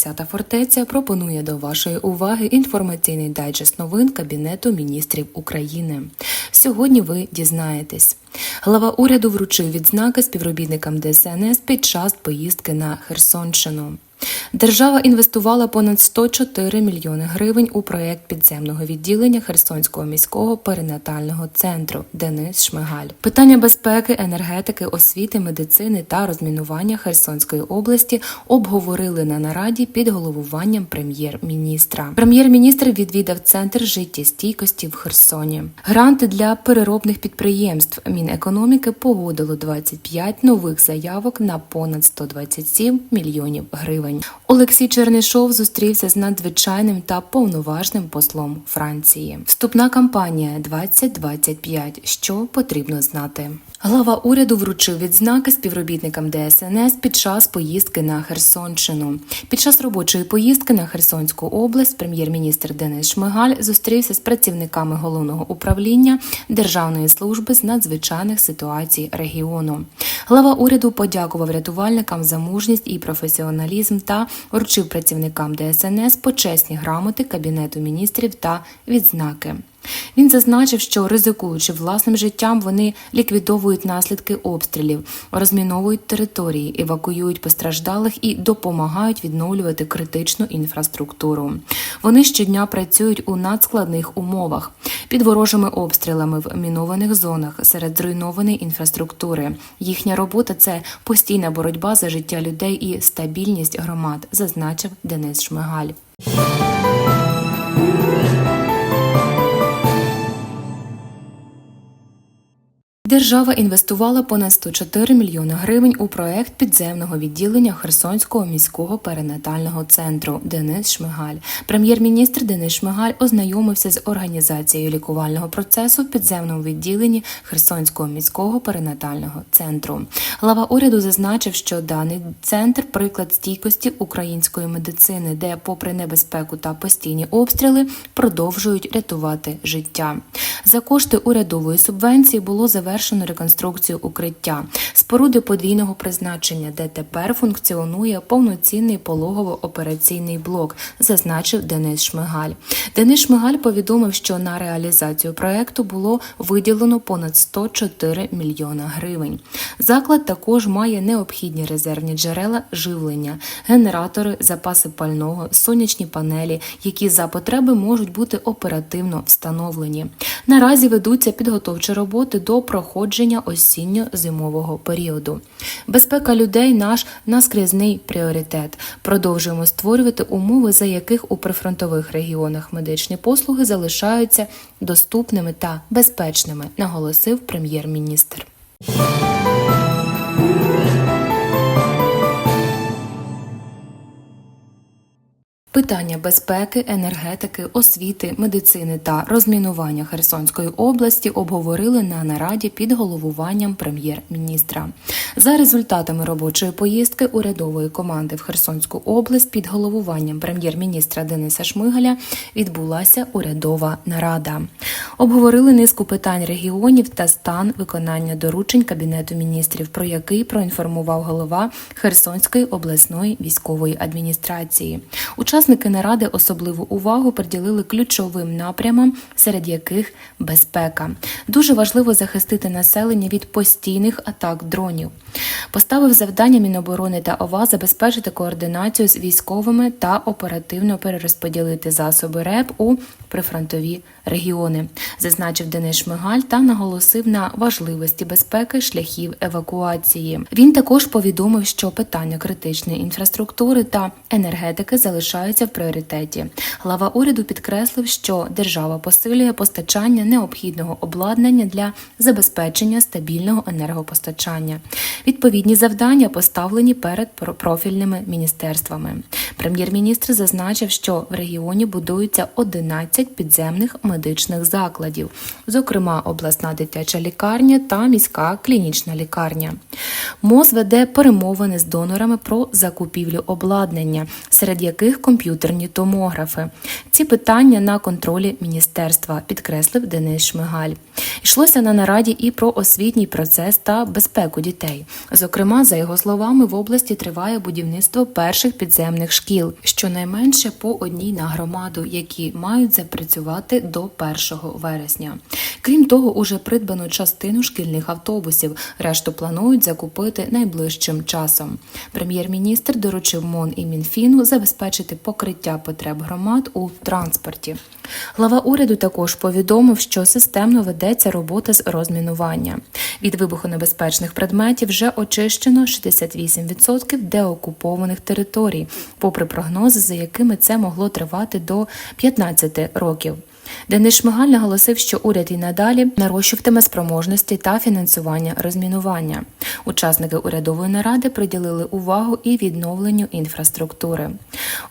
Телерадіокомпанія Десята фортеця пропонує до вашої уваги інформаційний дайджест новин Кабінету міністрів України. Сьогодні ви дізнаєтесь. Глава уряду вручив відзнаки співробітникам ДСНС під час поїздки на Херсонщину. Держава інвестувала понад 104 мільйони гривень у проєкт підземного відділення Херсонського міського перинатального центру Денис Шмигаль. Питання безпеки, енергетики, освіти, медицини та розмінування Херсонської області обговорили на нараді під головуванням прем'єр-міністра. Прем'єр-міністр відвідав центр життєстійкості в Херсоні. Гранти для переробних підприємств Мінекономіки погодило 25 нових заявок на понад 127 мільйонів гривень. Олексій Чернишов зустрівся з надзвичайним та повноважним послом Франції. Вступна кампанія 2025. Що потрібно знати? Глава уряду вручив відзнаки співробітникам ДСНС під час поїздки на Херсонщину. Під час робочої поїздки на Херсонську область прем'єр-міністр Денис Шмигаль зустрівся з працівниками головного управління Державної служби з надзвичайних ситуацій регіону. Глава уряду подякував рятувальникам за мужність і професіоналізм та вручив працівникам ДСНС почесні грамоти Кабінету міністрів та відзнаки. Він зазначив, що ризикуючи власним життям, вони ліквідовують наслідки обстрілів, розміновують території, евакуюють постраждалих і допомагають відновлювати критичну інфраструктуру. Вони щодня працюють у надскладних умовах під ворожими обстрілами в мінованих зонах серед зруйнованої інфраструктури. Їхня робота це постійна боротьба за життя людей і стабільність громад, зазначив Денис Шмигаль. Держава інвестувала понад 104 мільйони гривень у проект підземного відділення Херсонського міського перинатального центру Денис Шмигаль. Прем'єр-міністр Денис Шмигаль ознайомився з організацією лікувального процесу в підземному відділенні Херсонського міського перинатального центру. Глава уряду зазначив, що даний центр приклад стійкості української медицини, де, попри небезпеку та постійні обстріли, продовжують рятувати життя. За кошти урядової субвенції було завершено реконструкцію укриття споруди подвійного призначення, де тепер функціонує повноцінний пологово-операційний блок, зазначив Денис Шмигаль. Денис Шмигаль повідомив, що на реалізацію проекту було виділено понад 104 мільйона гривень. Заклад також має необхідні резервні джерела живлення, генератори, запаси пального, сонячні панелі, які за потреби можуть бути оперативно встановлені. Наразі ведуться підготовчі роботи до проходження осінньо-зимового періоду. Безпека людей наш наскрізний пріоритет. Продовжуємо створювати умови, за яких у прифронтових регіонах медичні послуги залишаються доступними та безпечними, наголосив прем'єр-міністр. Питання безпеки, енергетики, освіти, медицини та розмінування Херсонської області обговорили на нараді під головуванням прем'єр-міністра. За результатами робочої поїздки урядової команди в Херсонську область під головуванням прем'єр-міністра Дениса Шмигаля відбулася урядова нарада. Обговорили низку питань регіонів та стан виконання доручень Кабінету міністрів, про який проінформував голова Херсонської обласної військової адміністрації. Учасники наради особливу увагу приділили ключовим напрямам, серед яких безпека. Дуже важливо захистити населення від постійних атак дронів. Поставив завдання Міноборони та ОВА забезпечити координацію з військовими та оперативно перерозподілити засоби РЕП у прифронтові регіони, зазначив Денис Шмигаль та наголосив на важливості безпеки шляхів евакуації. Він також повідомив, що питання критичної інфраструктури та енергетики залишаються в пріоритеті. Глава уряду підкреслив, що держава посилює постачання необхідного обладнання для забезпечення стабільного енергопостачання. Відповідні завдання поставлені перед профільними міністерствами. Прем'єр-міністр зазначив, що в регіоні будуються 11 підземних медичних закладів, зокрема обласна дитяча лікарня та міська клінічна лікарня. МОЗ веде перемовини з донорами про закупівлю обладнання, серед яких комп'ютерні комп'ютерні томографи. Ці питання на контролі міністерства, підкреслив Денис Шмигаль. Йшлося на нараді і про освітній процес та безпеку дітей. Зокрема, за його словами, в області триває будівництво перших підземних шкіл, щонайменше по одній на громаду, які мають запрацювати до 1 вересня. Крім того, уже придбано частину шкільних автобусів. Решту планують закупити найближчим часом. Прем'єр-міністр доручив МОН і Мінфіну забезпечити покриття потреб громад у транспорті. Глава уряду також повідомив, що системно ведеться робота з розмінування. Від вибухонебезпечних предметів вже очищено 68% деокупованих територій, попри прогнози, за якими це могло тривати до 15 років. Денис Шмигаль наголосив, що уряд і надалі нарощуватиме спроможності та фінансування розмінування. Учасники урядової наради приділили увагу і відновленню інфраструктури.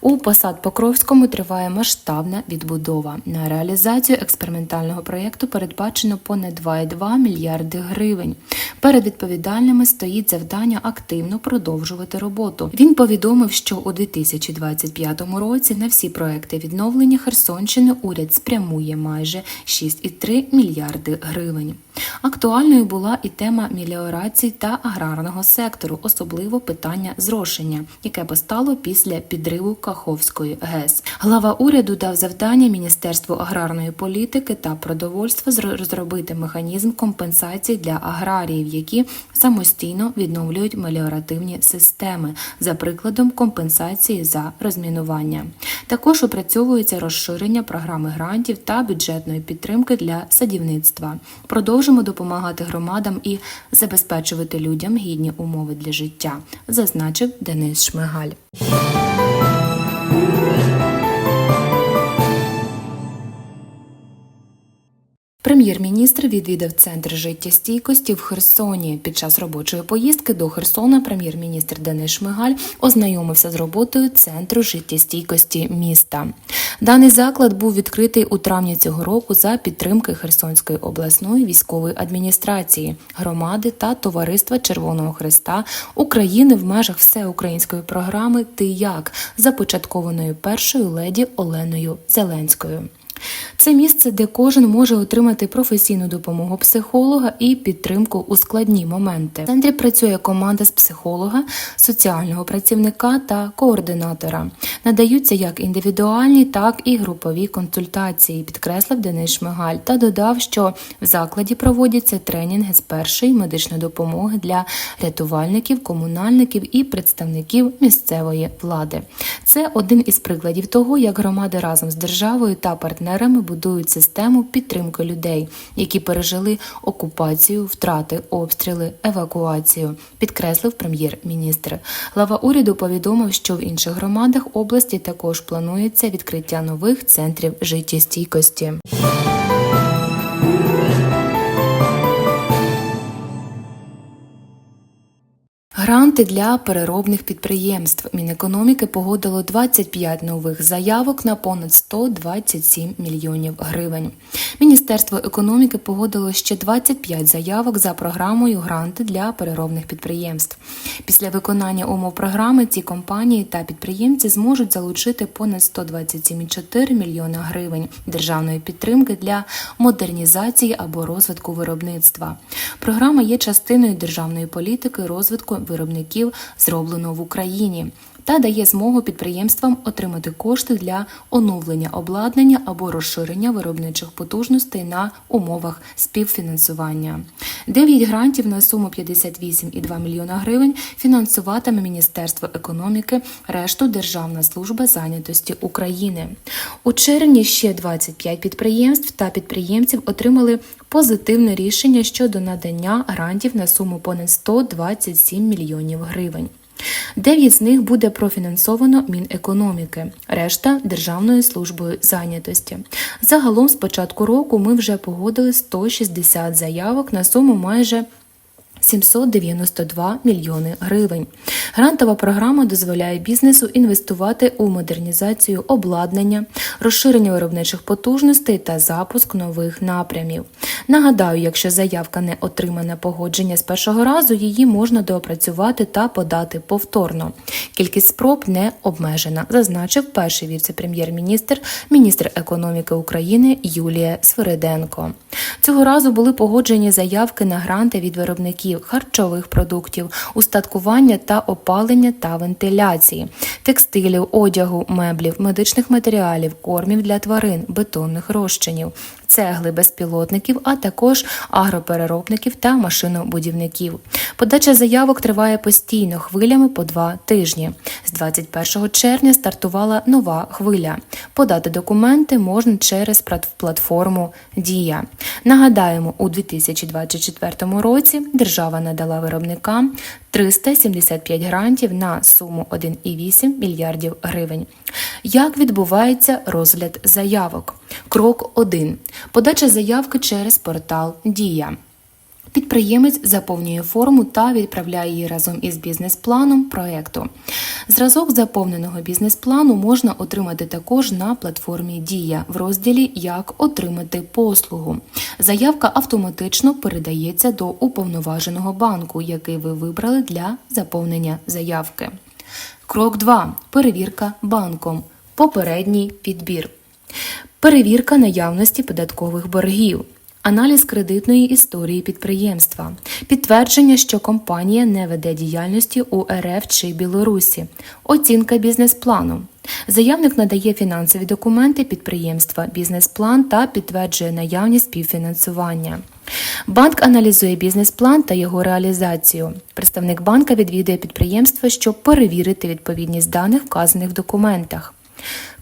У посад Покровському триває масштабна відбудова. На реалізацію експериментального проєкту передбачено понад 2,2 мільярди гривень. Перед відповідальними стоїть завдання активно продовжувати роботу. Він повідомив, що у 2025 році на всі проекти відновлення Херсонщини уряд спрямує майже 6,3 мільярди гривень. Актуальною була і тема меліорації та аграрного сектору, особливо питання зрошення, яке постало після підриву Каховської ГЕС. Глава уряду дав завдання Міністерству аграрної політики та продовольства зро- розробити механізм компенсації для аграріїв, які самостійно відновлюють меліоративні системи, за прикладом компенсації за розмінування. Також опрацьовується розширення програми грантів та бюджетної підтримки для садівництва. Продовжимо допомагати громадам і забезпечувати людям гідні умови для життя, зазначив Денис Шмигаль. Прем'єр-міністр відвідав центр життєстійкості в Херсоні. Під час робочої поїздки до Херсона прем'єр-міністр Денис Шмигаль ознайомився з роботою центру життєстійкості міста. Даний заклад був відкритий у травні цього року за підтримки Херсонської обласної військової адміністрації, громади та товариства Червоного Христа України в межах всеукраїнської програми Ти як започаткованої першою леді Оленою Зеленською. Це місце, де кожен може отримати професійну допомогу психолога і підтримку у складні моменти. В центрі працює команда з психолога, соціального працівника та координатора. Надаються як індивідуальні, так і групові консультації, підкреслив Денис Шмигаль та додав, що в закладі проводяться тренінги з першої медичної допомоги для рятувальників, комунальників і представників місцевої влади. Це один із прикладів того, як громади разом з державою та партнерами будують систему підтримки людей, які пережили окупацію, втрати, обстріли, евакуацію, підкреслив прем'єр-міністр. Глава уряду повідомив, що в інших громадах області також планується відкриття нових центрів життєстійкості. Гранти для переробних підприємств Мінекономіки погодило 25 нових заявок на понад 127 мільйонів гривень. Міністерство економіки погодило ще 25 заявок за програмою Гранти для переробних підприємств. Після виконання умов програми ці компанії та підприємці зможуть залучити понад 127,4 мільйона гривень державної підтримки для модернізації або розвитку виробництва. Програма є частиною державної політики розвитку виробників, зроблено в Україні. Та дає змогу підприємствам отримати кошти для оновлення обладнання або розширення виробничих потужностей на умовах співфінансування. Дев'ять грантів на суму 58,2 мільйона гривень фінансуватиме Міністерство економіки, решту Державна служба зайнятості України. У червні ще 25 підприємств та підприємців отримали позитивне рішення щодо надання грантів на суму понад 127 мільйонів гривень. Дев'ять з них буде профінансовано Мінекономіки, решта Державною службою зайнятості. Загалом з початку року ми вже погодили 160 заявок на суму майже 792 мільйони гривень. Грантова програма дозволяє бізнесу інвестувати у модернізацію обладнання, розширення виробничих потужностей та запуск нових напрямів. Нагадаю, якщо заявка не отримана погодження з першого разу, її можна доопрацювати та подати повторно. Кількість спроб не обмежена, зазначив перший віце-прем'єр-міністр, міністр економіки України Юлія Свириденко. Цього разу були погоджені заявки на гранти від виробників харчових продуктів, устаткування та опалення та вентиляції, текстилів, одягу, меблів, медичних матеріалів, кормів для тварин, бетонних розчинів, цегли, безпілотників, а також агропереробників та машинобудівників. Подача заявок триває постійно хвилями по два тижні. З 21 червня стартувала нова хвиля. Подати документи можна через платформу Дія. Нагадаємо, у 2024 році держава надала виробникам 375 грантів на суму 1,8 мільярдів гривень. Як відбувається розгляд заявок? Крок 1. Подача заявки через портал Дія. Підприємець заповнює форму та відправляє її разом із бізнес-планом проекту. Зразок заповненого бізнес-плану можна отримати також на платформі Дія в розділі Як отримати послугу. Заявка автоматично передається до уповноваженого банку, який ви вибрали для заповнення заявки. Крок 2. Перевірка банком. Попередній підбір. Перевірка наявності податкових боргів. Аналіз кредитної історії підприємства, підтвердження, що компанія не веде діяльності у РФ чи Білорусі, оцінка бізнес-плану. Заявник надає фінансові документи підприємства, бізнес-план та підтверджує наявність співфінансування. Банк аналізує бізнес-план та його реалізацію. Представник банка відвідує підприємство, щоб перевірити відповідність даних, вказаних в документах.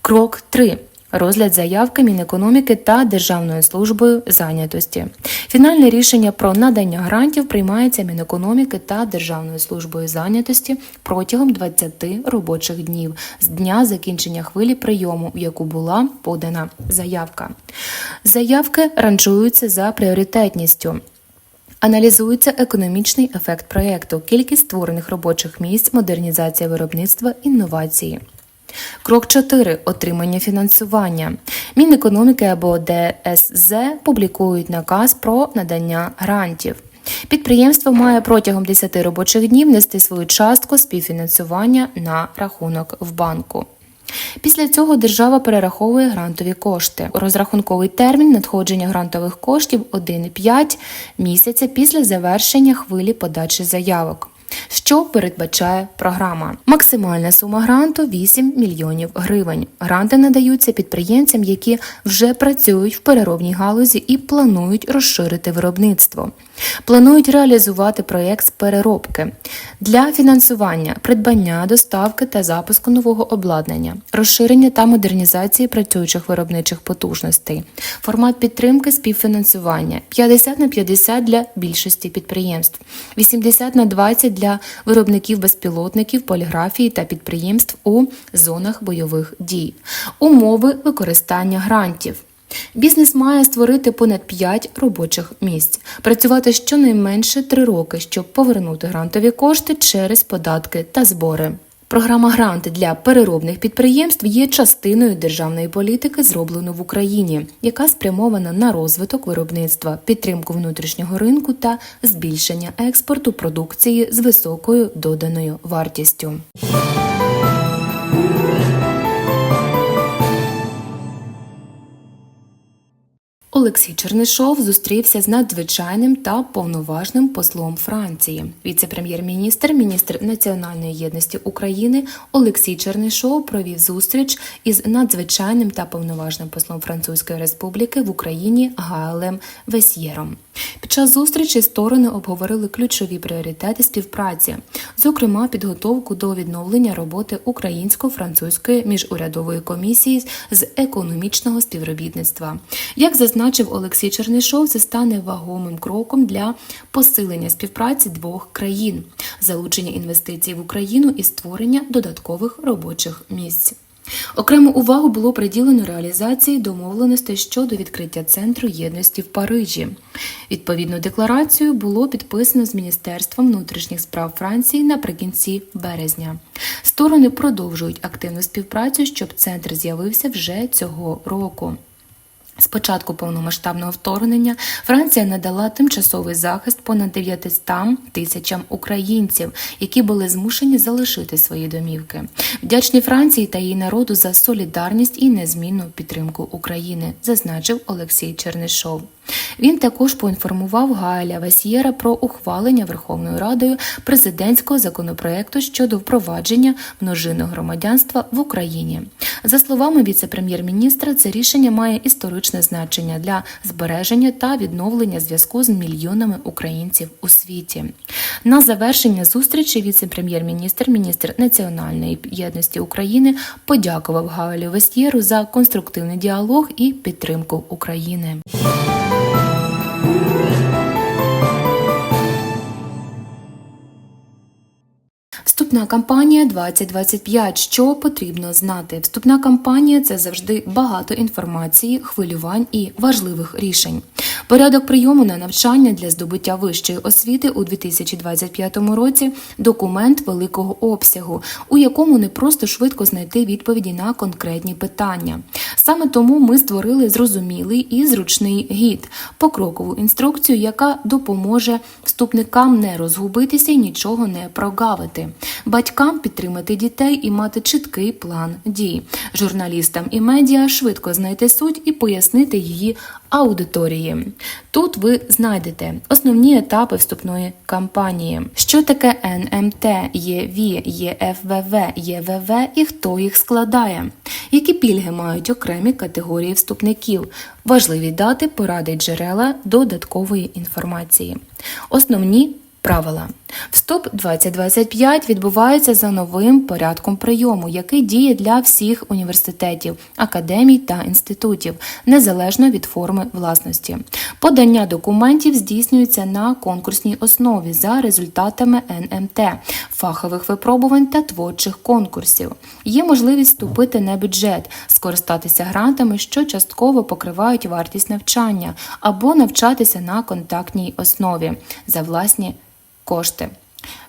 Крок 3. Розгляд заявки Мінекономіки та Державною службою зайнятості. Фінальне рішення про надання грантів приймається Мінекономіки та Державною службою зайнятості протягом 20 робочих днів з дня закінчення хвилі прийому, в яку була подана заявка. Заявки ранжуються за пріоритетністю. Аналізується економічний ефект проєкту, кількість створених робочих місць, модернізація виробництва, інновації. Крок 4. Отримання фінансування. Мінекономіки або ДСЗ публікують наказ про надання грантів. Підприємство має протягом 10 робочих днів нести свою частку співфінансування на рахунок в банку. Після цього держава перераховує грантові кошти. Розрахунковий термін надходження грантових коштів 1,5 місяця після завершення хвилі подачі заявок. Що передбачає програма? Максимальна сума гранту 8 мільйонів гривень. Гранти надаються підприємцям, які вже працюють в переробній галузі і планують розширити виробництво. Планують реалізувати проєкт з переробки для фінансування, придбання, доставки та запуску нового обладнання, розширення та модернізації працюючих виробничих потужностей, формат підтримки співфінансування 50 на 50 для більшості підприємств, 80 на 20 для виробників безпілотників, поліграфії та підприємств у зонах бойових дій, умови використання грантів. Бізнес має створити понад 5 робочих місць, працювати щонайменше 3 роки, щоб повернути грантові кошти через податки та збори. Програма гранти для переробних підприємств є частиною державної політики, зроблено в Україні, яка спрямована на розвиток виробництва, підтримку внутрішнього ринку та збільшення експорту продукції з високою доданою вартістю. Олексій Чернишов зустрівся з надзвичайним та повноважним послом Франції. Віце-прем'єр-міністр, міністр національної єдності України Олексій Чернишов провів зустріч із надзвичайним та повноважним послом Французької Республіки в Україні Гаелем Весьєром. Під час зустрічі сторони обговорили ключові пріоритети співпраці, зокрема підготовку до відновлення роботи українсько-французької міжурядової комісії з економічного співробітництва. Як зазначив Олексій Чернишов, це стане вагомим кроком для посилення співпраці двох країн, залучення інвестицій в Україну і створення додаткових робочих місць. Окрему увагу було приділено реалізації домовленостей щодо відкриття центру єдності в Парижі. Відповідну декларацію було підписано з Міністерством внутрішніх справ Франції наприкінці березня. Сторони продовжують активну співпрацю, щоб центр з'явився вже цього року. З початку повномасштабного вторгнення Франція надала тимчасовий захист понад 900 тисячам українців, які були змушені залишити свої домівки. Вдячні Франції та її народу за солідарність і незмінну підтримку України, зазначив Олексій Чернишов. Він також поінформував Гаеля Васьєра про ухвалення Верховною Радою президентського законопроекту щодо впровадження множинного громадянства в Україні. За словами віце-прем'єр-міністра, це рішення має історичне значення для збереження та відновлення зв'язку з мільйонами українців у світі. На завершення зустрічі віце-прем'єр-міністр, міністр національної єдності України подякував Гаелю Васьєру за конструктивний діалог і підтримку України. Вступна кампанія 2025. Що потрібно знати? Вступна кампанія це завжди багато інформації, хвилювань і важливих рішень. Порядок прийому на навчання для здобуття вищої освіти у 2025 році документ великого обсягу, у якому не просто швидко знайти відповіді на конкретні питання. Саме тому ми створили зрозумілий і зручний гід, покрокову інструкцію, яка допоможе вступникам не розгубитися і нічого не прогавити, батькам підтримати дітей і мати чіткий план дій, журналістам і медіа швидко знайти суть і пояснити її аудиторії. Тут ви знайдете основні етапи вступної кампанії, що таке НМТ, ЄВ, ЄФВВ, ЄВВ і хто їх складає, які пільги мають окремі категорії вступників, важливі дати, поради джерела додаткової інформації. Основні Правила. Вступ 2025 відбувається за новим порядком прийому, який діє для всіх університетів, академій та інститутів, незалежно від форми власності. Подання документів здійснюється на конкурсній основі за результатами НМТ, фахових випробувань та творчих конкурсів. Є можливість вступити на бюджет, скористатися грантами, що частково покривають вартість навчання, або навчатися на контактній основі за власні кошти.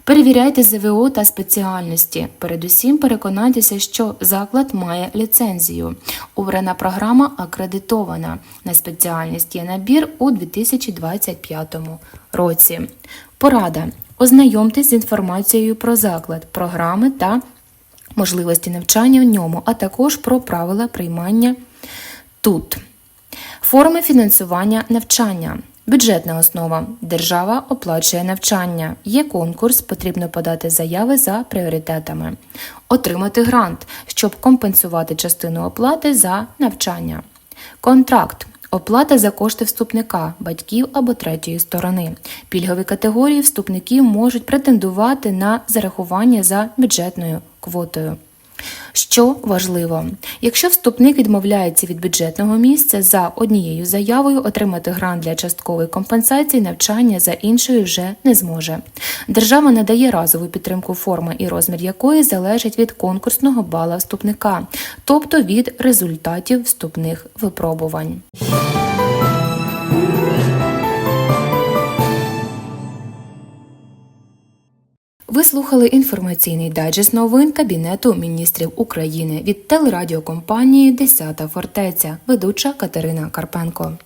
Перевіряйте ЗВО та спеціальності. Передусім переконайтеся, що заклад має ліцензію. Обрана програма акредитована. На спеціальність є набір у 2025 році. Порада. Ознайомтесь з інформацією про заклад, програми та можливості навчання в ньому, а також про правила приймання тут. Форми фінансування навчання. Бюджетна основа. Держава оплачує навчання. Є конкурс, потрібно подати заяви за пріоритетами. Отримати грант, щоб компенсувати частину оплати за навчання. Контракт. Оплата за кошти вступника, батьків або третьої сторони. Пільгові категорії вступників можуть претендувати на зарахування за бюджетною квотою. Що важливо, якщо вступник відмовляється від бюджетного місця за однією заявою, отримати грант для часткової компенсації навчання за іншою вже не зможе. Держава надає разову підтримку форми і розмір якої залежить від конкурсного бала вступника, тобто від результатів вступних випробувань. Ви слухали інформаційний дайджест новин Кабінету міністрів України від телерадіокомпанії Десята фортеця, ведуча Катерина Карпенко.